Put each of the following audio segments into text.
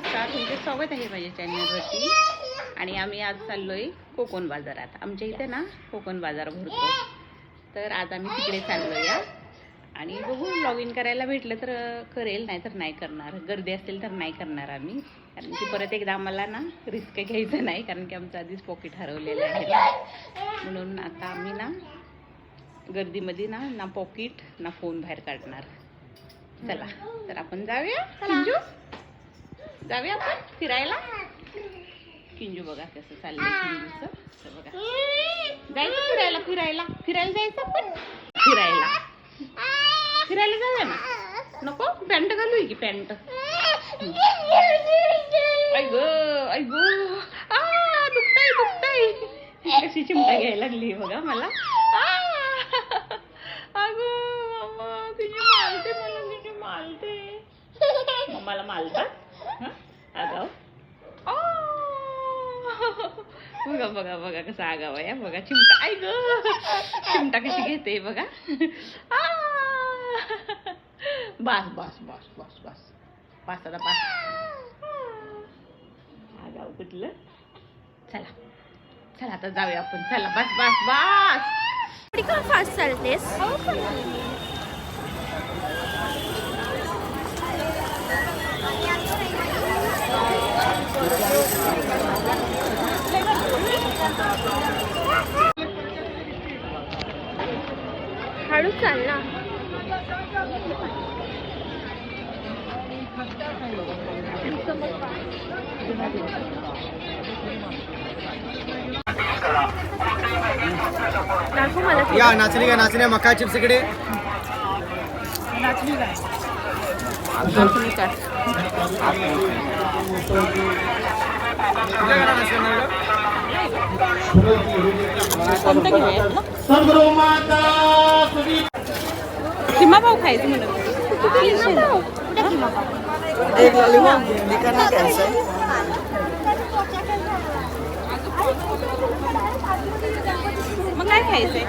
नमस्कार तुमचे स्वागत आहे माझ्या चॅनलवरती आणि आम्ही आज चाललोय कोकण बाजारात. आमच्या इथे ना कोकण बाजार भरतो. तर आज आम्ही तिकडे चाललो या आणि बघू लॉग इन करायला भेटलं तर करेल नाही तर नाही करणार. गर्दी असेल तर नाही करणार आम्ही. कारण की परत एकदा आम्हाला ना रिस्क घ्यायचं नाही कारण की आमचं आधीच पॉकेट हरवलेलं आहे. ना म्हणून आता आम्ही ना गर्दीमध्ये ना ना पॉकेट ना फोन बाहेर काढणार. चला तर आपण जाऊया. जाऊया आपण फिरायला. किंजू बघा कसं चाललंय किंजूचं. बघा. जायचं फिरायला फिरायला. फिरायला जायचं आपण? फिरायला. फिरायला जाऊया ना? नको? पॅन्ट घालू की पॅन्ट? ऐग ऐग आ दुखताय दुखताय. कशी चिमटा घ्यायला लागली बघा मला. आ, अगं मालते मला किती मालते. मम्माला मालतात हं? आगाव आ, बघा बघा बघा कसा आगाव आहे बघा चिमटा ऐ ग चिमटा कशी घेते बघा आ, बस बस बस बस बस पाच आता पाच आगाव कुठलं चला चला आता जाऊया आपण चला बस बस बस एवढी का फास्ट चालतेस हळू चाल ना दाखव मला ते. या नाचणी का नाचण्या मका चिप्स इकडे नाचण्या मॅडम? कोणतं घेऊया? किमा भाऊ खायचं म्हणत एक मग काय खायचंय?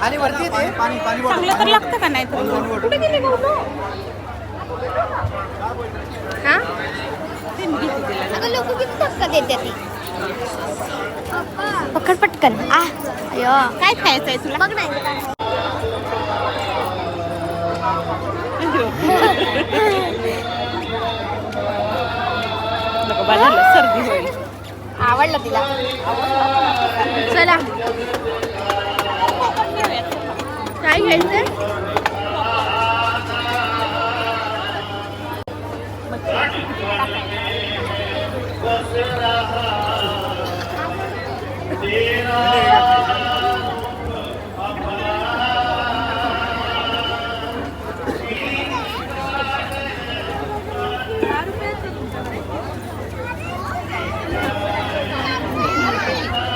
आणि वरती येते पाणी पाणी चांगलं तर लागतं का नाही तर कुठे गेले हा ते मी घेते तिला अगं लोक किती धक्का देते ती. पकड पटकन. आ. अयो काय खायचंय तुला? बघ नाही नको बा झालं सर्दी होईल. आवडलं तिला. चला. काय घ्यायचंय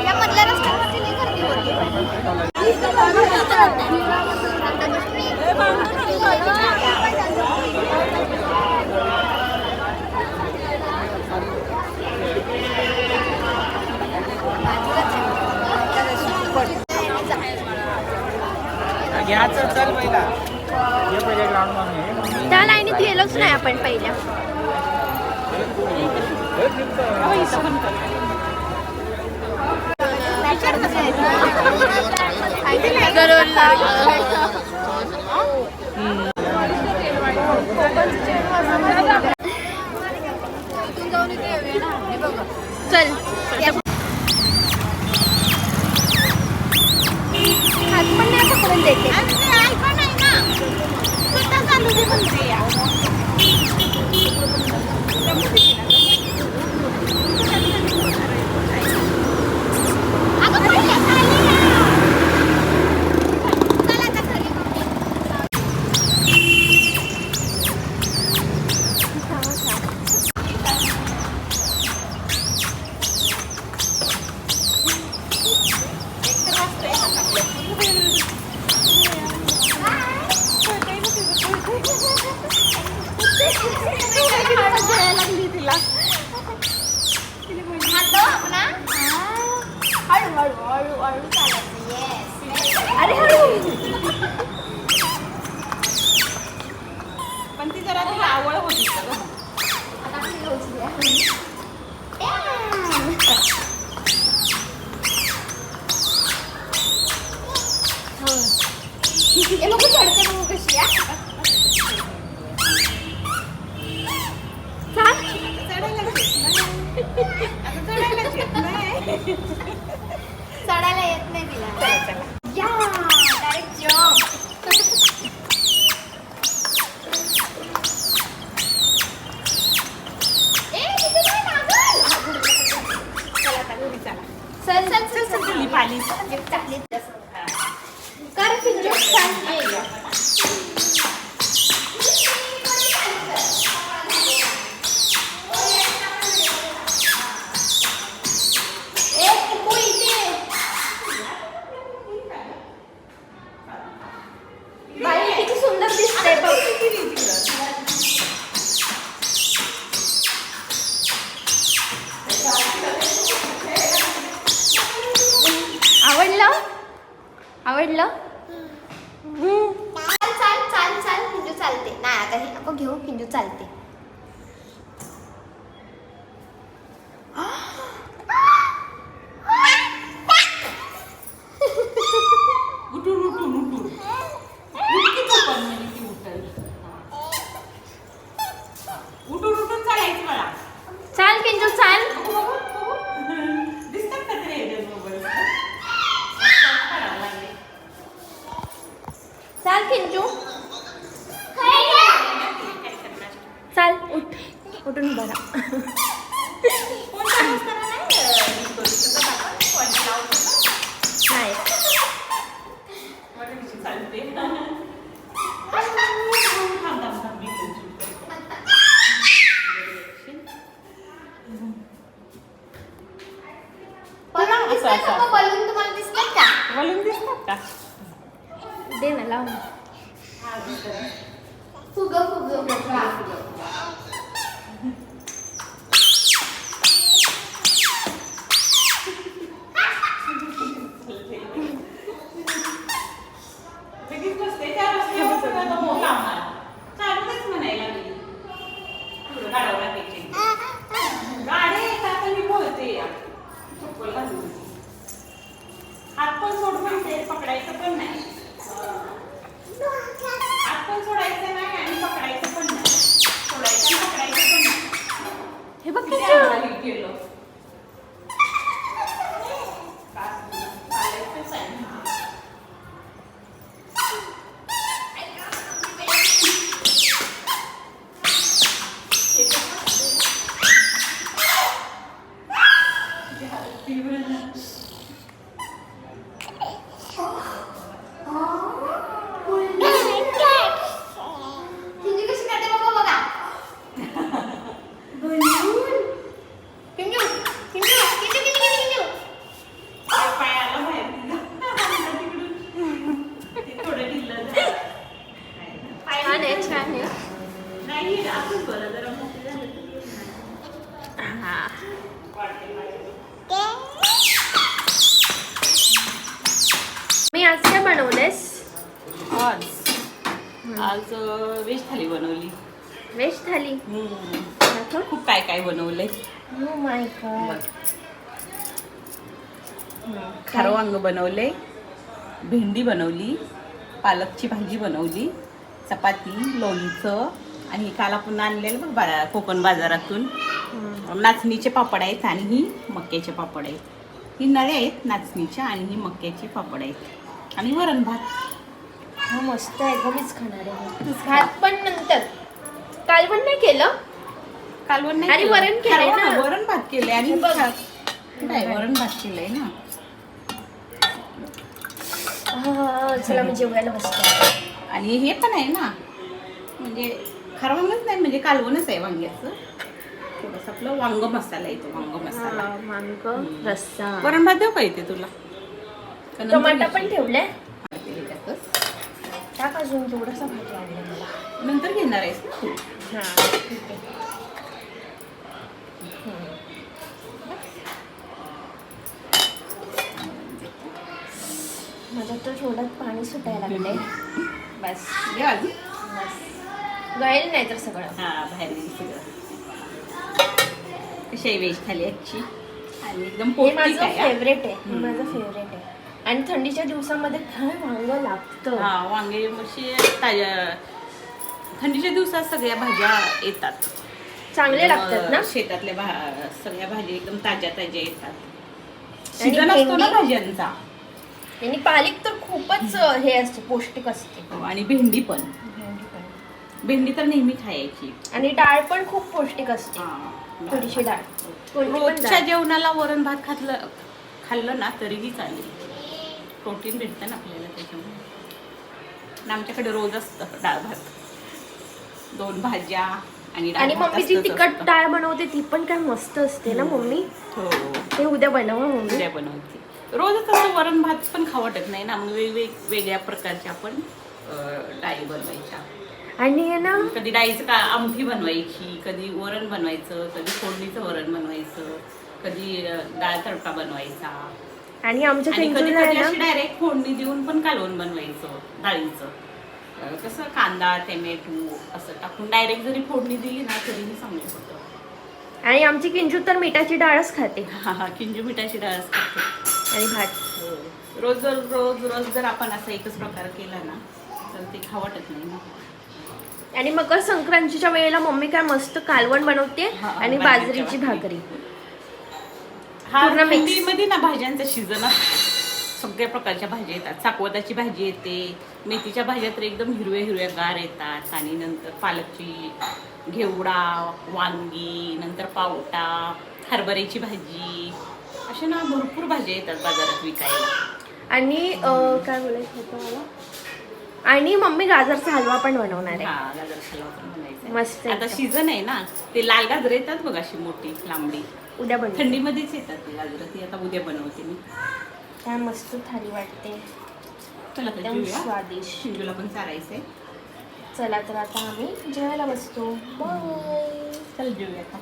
या मधल्या रस्त्यावरती लई गर्दी होती. घ्यायचं चल पहिला हे पहिले ग्राउंडमध्ये त्या लाईनीत गेलोच नाही आपण पहिल्या. चल. चढायला येत नाही तिला डायरेक्ट चला चला. चल चल पाणी. कर आवडलं? चाल चाल चाल चाल किंजू चालते. नाही आता हे घेऊ किंजू चालते उठून उठून उठून उठकी तू पण म्हणजे ती उठल. उठून उठून चालायचं मला चाल किंजू चाल दिसतात का ते ह्याच्यात मोबाईल? करावं लागले. चाल किंजू चाल उठ उठून उभा राहा कोणत्या रस्त्याला नाही, अं, हे करू शकत आपण. पॉईंट लावू शकत. नाही मला कशी चालते. थांब, थांब, थांब, मी करू. बलून असं, दिसतात असं. का बलून तुम्हाला दिसतात का वळून दिसतात का दे ना लाव फुग फुग लगेच बसते त्या रस्त्यावर सगळं तो मोह लावणार चालूच म्हणायला लागली पुढं गाडावं लागायचे गाडी येतात मी बोलते चप्पल घालून हात पण सोड म्हणते पकडायचं पण नाही. हात पण सोड. हे व्हेज थाली. दाखव. खूप काय काय बनवलंय. ओ माय गॉड खारं वांग बनवले भेंडी बनवली. पालकची भाजी बनवली. चपाती लोणचं. आणि काल आपण आणलेलं बघ बा कोकण बाजारातून. नाचणीचे पापड आहेत आणि ही मक्याचे पापड आहेत. ही नळे आहेत नाचणीच्या आणि ही मक्याचे पापड आहेत. आणि वरण भात. हा मस्त आहे. ग मीच खाणार आहे. भात पण नंतर. काल पण नाही केलं कालवण नाही आणि केलं. वरण केलंय खारं ना? वांग, वरण भात केलंय आणि हे बघ. काय वरण भात केलंय ना हा, चला मी जेवायला बसते आणि हे पण आहे ना म्हणजे खरवणच नाही म्हणजे कालवणच आहे वांग्याचं थोडंसं आपलं वांग मसाला येतो वांग मसाला मांग रस्सा वरण भात देऊ का इथे तुला का नंतर टमाटा पण? ठेवलाय. टाक अजून थोडासा भाजी आणला मला. नंतर घेणार आहेस ना? तू हा. ठीक आहे. माझ्या तर तोंडात पाणी सुटायला लागलंय. बस. घे अजून. बस. गळेल नाही तर सगळं. हा बाहेर गेली सगळं. कशी आहे व्हेज थाली आजची? आणि एकदम हे पौष्टिक माझं. फेवरेट आहे. हे. माझं फेवरेट आहे. आणि थंडीच्या दिवसामध्ये काय वांग लागतं? हा वांगे ताज्या थंडीच्या दिवसात सगळ्या भाज्या येतात. चांगले लागतात ना? शेतातल्या भा सगळ्या भाज्या एकदम ताज्या ताज्या येतात. सीझन असतो ना? भाज्यांचा. आणि पालिक तर खूपच हे असते पौष्टिक असते. हो, आणि भेंडी पण. भेंडी तर नेहमी खायची. आणि डाळ पण खूप पौष्टिक असते. थोडीशी डाळ. रोजच्या. जेवणाला वरण भात खाल्लं खाल्लं ना तरीही चालेल. प्रोटीन भेटतं ना आपल्याला त्याच्यामुळे. आणि आमच्याकडे रोज असतं डाळ भात. दोन भाज्या आणि मम्मी जी तिखट. डाळ बनवते ती पण काय मस्त असते ना मम्मी? हो. ते उद्या बनव हं मम्मी. उद्या बनवते. रोजच असं वरण भात पण खावं वाटत नाही ना. मग वेगवेग वेगळ्या प्रकारच्या आपण डाळी बनवायच्या. आणि ना? कधी डाळीचं का आमटी बनवायची कधी वरण बनवायचं कधी फोडणीचं वरण बनवायचं कधी डाळ तडका बनवायचा. आणि आमच्या चिंचूला आहे ना डायरेक्ट फोडणी देऊन पण कालवण बनवायचं डाळीचं. कसं कांदा टोमॅटो असं टाकून डायरेक्ट जरी फोडणी दिली ना तरीही चांगलं होतं. आणि आमची किंजू तर मिठाची डाळच खाते. हा हा किंजू मिठाची डाळ असते आणि भात. रोज जर रोज रोज जर आपण असा एकच प्रकार केला ना तर ते खावं वाटत नाही ना. आणि मकर संक्रांतीच्या वेळेला मम्मी काय मस्त कालवण बनवते हा, आणि बाजरीची भाकरी. हा पूर्ण. थंडीमध्ये ना भाज्यांचा सीझन सगळ्या प्रकारच्या भाज्या येतात. चाकवताची भाजी येते. मेथीच्या भाज्या तर एकदम हिरव्या हिरव्या गार येतात. आणि नंतर पालकची घेवडा वांगी नंतर पावटा हरभऱ्याची भाजी. अशा ना भरपूर भाज्या येतात बाजारात विकायला. आणि काय बोलायचं होतं मला? आणि मम्मी गाजरचा हलवा पण बनवणार आहे. हा गाजर हलवा पण बनायचा मस्त आता. सीझन आहे ना. ते लाल गाजर येतात बघ अशी मोठी लांबडी. उद्या बनवते. थंडीमध्येच येतात ते गाजर. ती आता उद्या बनवते मी. काय मस्त थाली वाटते. चला तर एकदम जेवूया. स्वादिष्ट. शिंजूला पण चारायचंय. चला तर आता आम्ही जेवायला बसतो. बाय चल जेवूया आता.